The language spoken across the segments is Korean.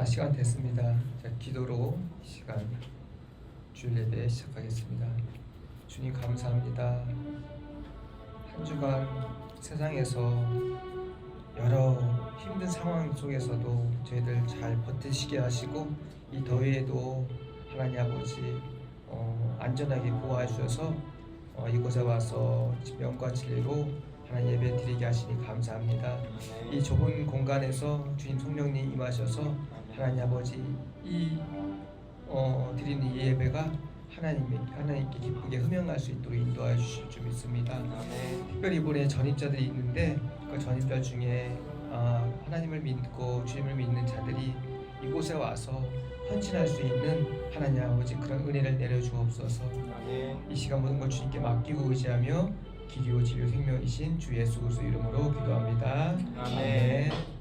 자 시간 됐습니다. 자 기도로 이 시간 주일 예배 시작하겠습니다. 주님 감사합니다. 한 주간 세상에서 여러 힘든 상황 속에서도 저희들 잘 버티시게 하시고 이 더위에도 하나님 아버지 어, 안전하게 보호해 주셔서 어, 이곳에 와서 명과 진리로 하나님 예배 드리게 하시니 감사합니다. 이 좁은 공간에서 주님 성령님 임하셔서 하나님 아버지 이 어, 드리는 이 예배가 하나님의 하나님께 기쁘게 흠양할 수 있도록 인도하여 주실 줄 믿습니다. 특별히 이번에 전입자들이 있는데 그 전입자 중에 아, 하나님을 믿고 주님을 믿는 자들이 이곳에 와서 헌신할 수 있는 하나님 아버지 그런 은혜를 내려 주옵소서. 이 시간 모든 걸 주님께 맡기고 의지하며 기리오 진료 생명이신 주 예수 그리스도 이름으로 기도합니다. 아멘. 아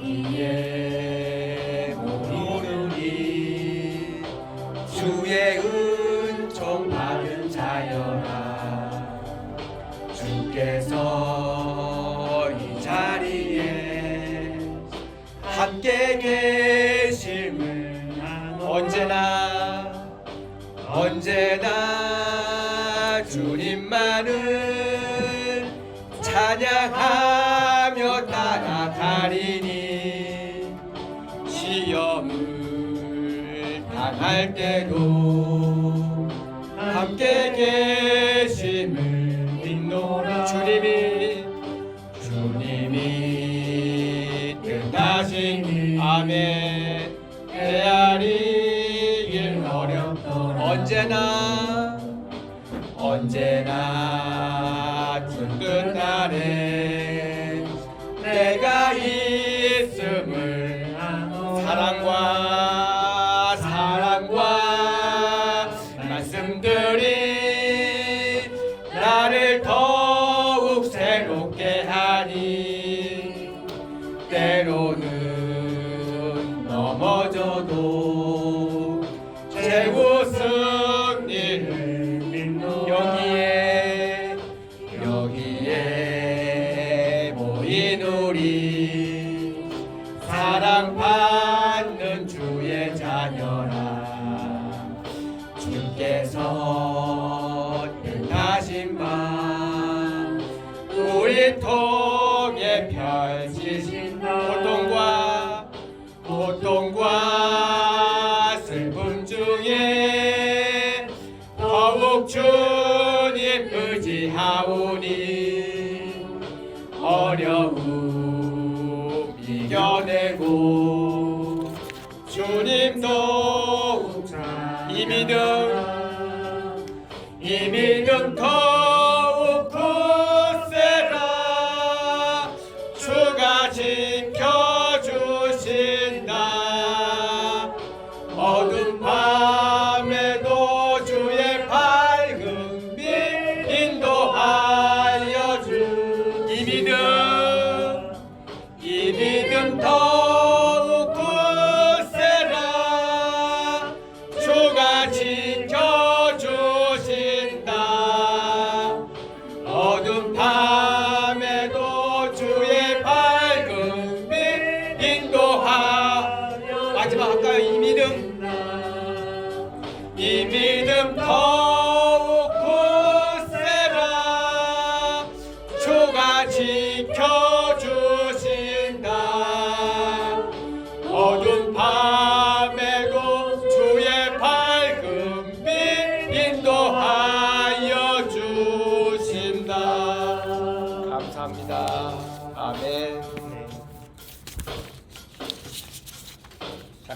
여기에 모르니 주의 은총 받은 자여라. 주께서 이 자리에 함께 계심을 언제나 언제나 주님만을 찬양하 때도 함께 계심을 믿노라. 주님이 주님이 뜻하신 아멘. 헤아리길 어렵더라. 언제나 언제나 이 믿음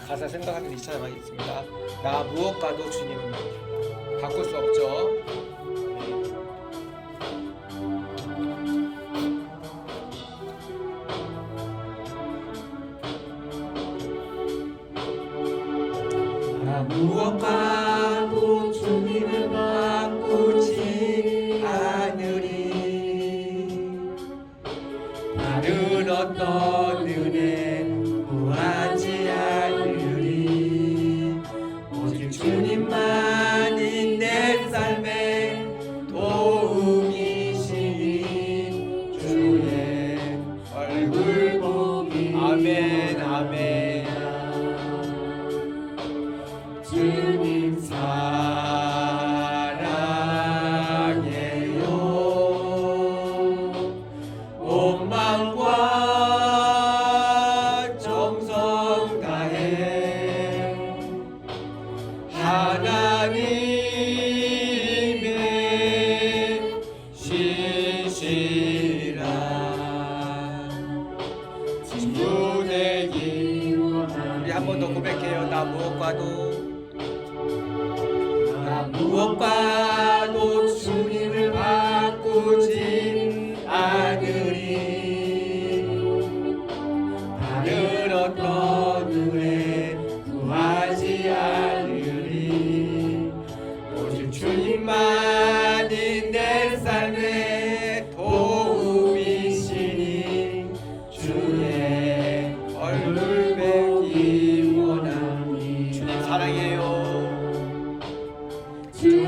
가사 생각하면서 이 찬양 하겠습니다. 나 무엇과도 주님을 바꿀 수 없죠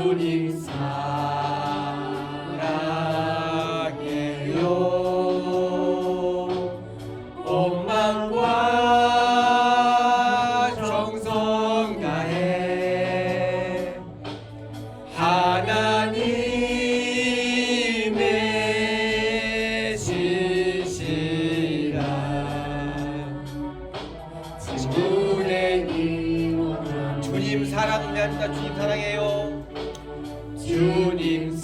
주님 사랑해요. 원망과 정성 다해 하나님의 시시라 주님 사랑합니다. 주님 사랑해요. 주님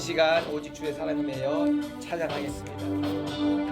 이 시간 오직 주의 사랑이에요 찬양하겠습니다.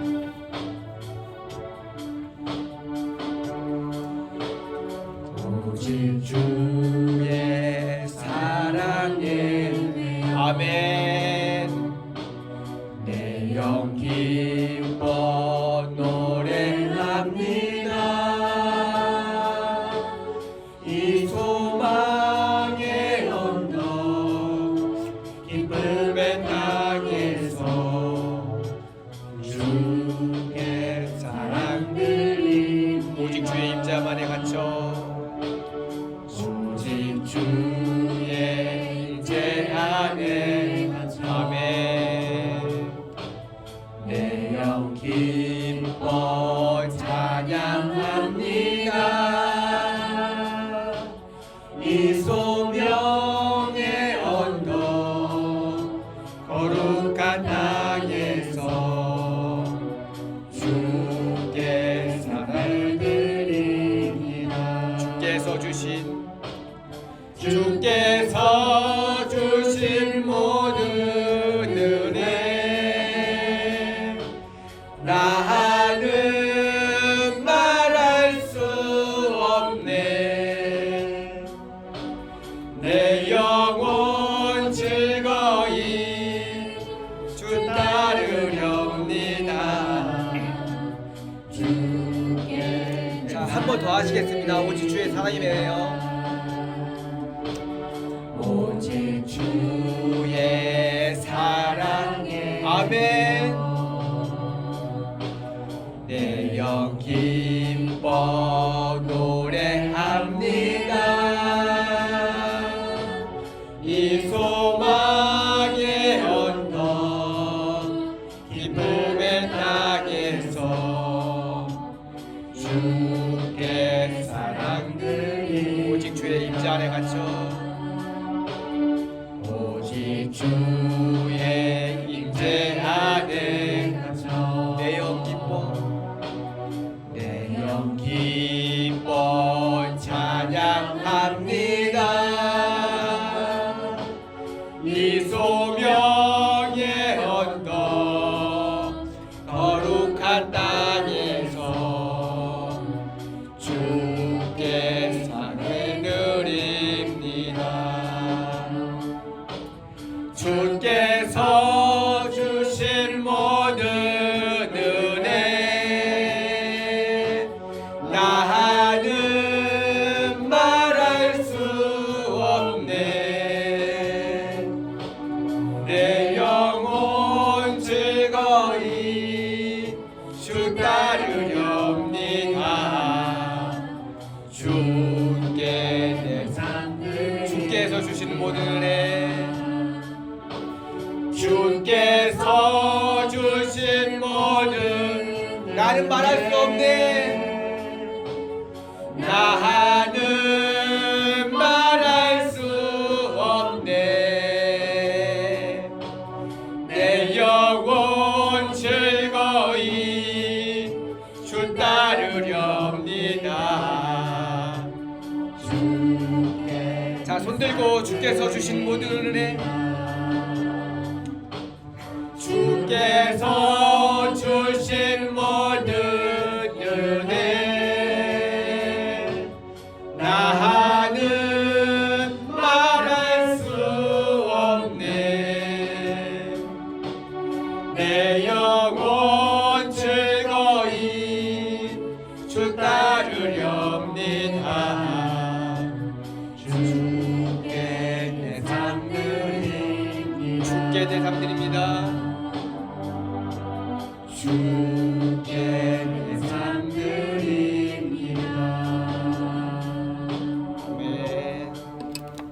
나아시겠습니다. 오직 주의 사랑이 매요. 오직 주의 사랑에 아멘. 내 영 기뻐 노래합니다. joy. 말할 수 없네. 나는 말할 수 없네. 내 영혼 즐거이 주 따르렵니다. 자 손들고 주께서 주신 모든 은혜. 주께서 주